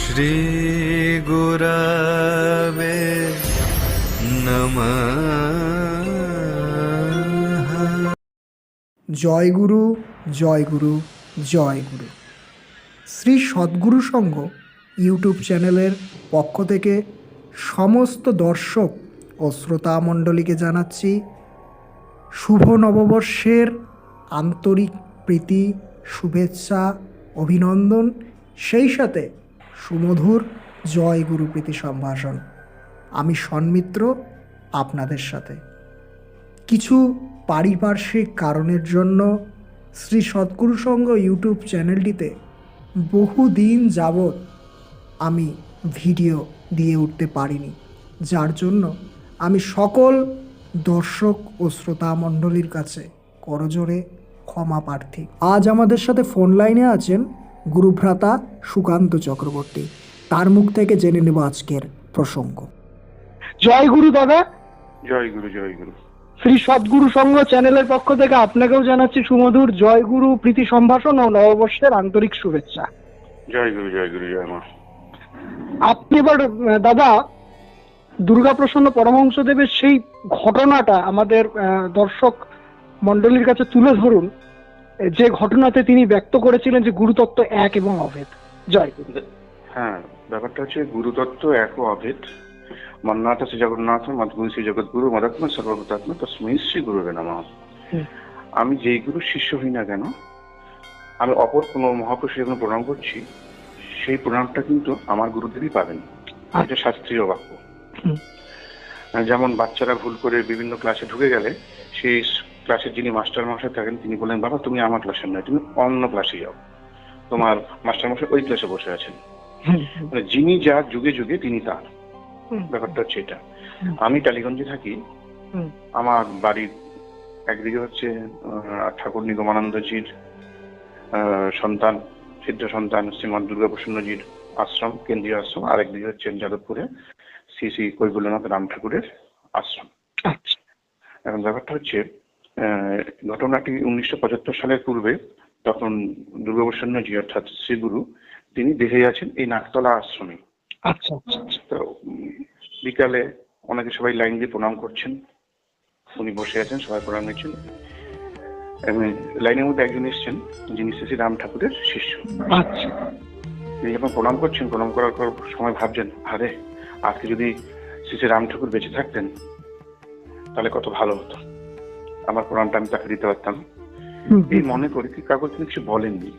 শ্রী জয় গুরু জয় গুরু জয় গুরু শ্রী সদ্গুরু সঙ্গ ইউটিউব চ্যানেলের পক্ষ থেকে সমস্ত দর্শক ও শ্রোতামণ্ডলীকে জানাচ্ছি শুভ নববর্ষের আন্তরিক প্রীতি, শুভেচ্ছা, অভিনন্দন, সেই সাথে সুমধুর জয় গুরু প্রীতি সম্ভাষণ। আমি সন্মিত্র আপনাদের সাথে। কিছু পারিপার্শ্বিক কারণের জন্য শ্রী সদ্গুরু সংঘ ইউটিউব চ্যানেলটিতে বহুদিন যাবৎ আমি ভিডিও দিয়ে উঠতে পারিনি। যার জন্য আমি সকল দর্শক ও শ্রোতা মণ্ডলীর কাছে করজোরে ক্ষমা প্রার্থী। আজ আমাদের সাথে ফোন লাইনে আছেন গুরুভ্রাতা সুকান্ত চক্রবর্তী। তার মুখ থেকে জেনে নেব আজকের প্রসঙ্গ। জয় গুরু দাদা। জয় গুরু জয় গুরু। শ্রী সদ্গুরু সংঘ চ্যানেলের পক্ষ থেকে আপনাকেও জানাচ্ছি সুমধুর জয় গুরু প্রীতি সম্ভাষণ ও নববর্ষের আন্তরিক শুভেচ্ছা। জয় গুরু জয় গুরু জয় মা। আপনি এবার দাদা দুর্গাপ্রসন্ন পরমহংসদেবের সেই ঘটনাটা আমাদের দর্শক মণ্ডলীর কাছে তুলে ধরুন যে ঘটনাতে তিনি ব্যক্ত করেছিলেন যে গুরুতত্ত্ব এক এবং অভেদ জয় হ্যাঁ ব্যাপারটা হচ্ছে গুরুতত্ত্ব এক ও অভেদ মন্নাথ শ্রী জগন্নাথ মদগুরু শ্রী জগৎগুরু মদাত্ম সর্বভূতাত্ম তস্মৈ শ্রী গুরুবে নমঃ। আমি যেই গুরু শিষ্য হই না কেন আমি অপর কোনো মহাপুরুষের যখন প্রণাম করছি সেই প্রণামটা কিন্তু আমার গুরুদেবই পাবেন। এটা শাস্ত্রীয় বাক্য। যেমন বাচ্চারা ভুল করে বিভিন্ন ক্লাসে ঢুকে গেলে সেই ক্লাসের যিনি মাস্টার মশাই থাকেন তিনি বলেন বাবা তুমি আমার ক্লাসে নয় তুমি অন্য ক্লাসে যাও। তোমার মাস্টার মশাই ওই ক্লাসে বসে আছেন। মানে যিনি যা যুগে যুগে তিনি তার। ব্যাপারটা হচ্ছে এটা। আমি টালিগঞ্জে থাকি। আমার বাড়ির একদিকে হচ্ছে ঠাকুর নিগমানন্দজির সন্তান সিদ্ধ সন্তান শ্রীমৎ দুর্গাপ্রসন্নজির আশ্রম কেন্দ্রীয় আশ্রম। আর একদিকে হচ্ছে যাদবপুরে। শ্রী শ্রী কৈবল্যনাথ রাম ঠাকুরের আশ্রম। আচ্ছা। এখন ব্যাপারটা হচ্ছে ঘটনাটি উনিশশো পঁচাত্তর সালের পূর্বে তখন দুর্গাপ্রসন্নজি অর্থাৎ শ্রীগুরু তিনি দেখে আছেন এই নাকতলা আশ্রমে। আচ্ছা আচ্ছা। তো বিকালে অনেকে সবাই লাইন দিয়ে প্রণাম করছেন। উনি বসে আছেন সবাই প্রণাম নিচ্ছেন। এবং লাইনের মধ্যে একজন এসেছেন যিনি শ্রী শ্রী রাম ঠাকুরের শিষ্য তিনি যখন প্রণাম করছেন প্রণাম করার পর সময় ভাবছেন আরে আজকে যদি শ্রী শ্রী রাম ঠাকুর বেঁচে থাকতেন তাহলে কত ভালো হতো। আমার প্রণামটা আমি তাকে দিতে পারতাম। এই মনে করে কি কাগজ তিনি কিছু বলেননি?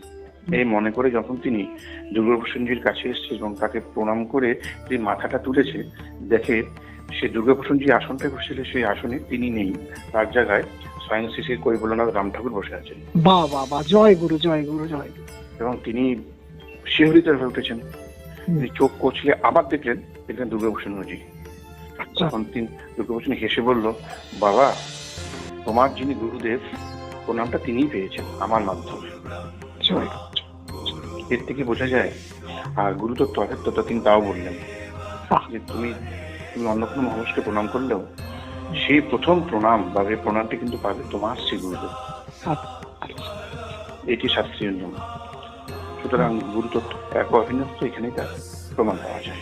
এই মনে করে যখন তিনি দুর্গাপ্রসন্নজির কাছে এসেছে এবং তাকে প্রণাম করে যে মাথাটা তুলেছে দেখে সে দুর্গাপ্রসন্নজি আসনটা বসেছিল সেই আসনে তিনি নেই। তার জায়গায় স্বয়ং শ্রী শ্রী কৈবল্যনাথ রাম ঠাকুর বসে আছেন। বাহ বাহ জয় গুরু জয় গুরু জয় এবং তিনি শিহরিত হয়ে উঠেছেন। তিনি চোখ কচলে আবার দেখলেন দেখলেন দুর্গাপ্রসন্নজি আচ্ছা। তখন তিনি দুর্গাপ্রসন্ন হেসে বলল বাবা তোমার যিনি গুরুদেব প্রণামটা তিনিই পেয়েছেন আমার মাধ্যমে। এর থেকে বোঝা যায় আর গুরুতত্ত্ব অর্থাৎ তিনি তাও বললেন। যে তুমি তুমি অন্য কোনো মানুষকে প্রণাম করলেও সেই প্রথম প্রণাম বা এই প্রণামটি কিন্তু পাবে তোমার শ্রী গুরুদেব। আচ্ছা। আচ্ছা। এটি শাস্ত্রীয় নিয়ম। সুতরাং গুরুতত্ত্ব এক অভিনব এখানেই তার প্রমাণ পাওয়া যায়।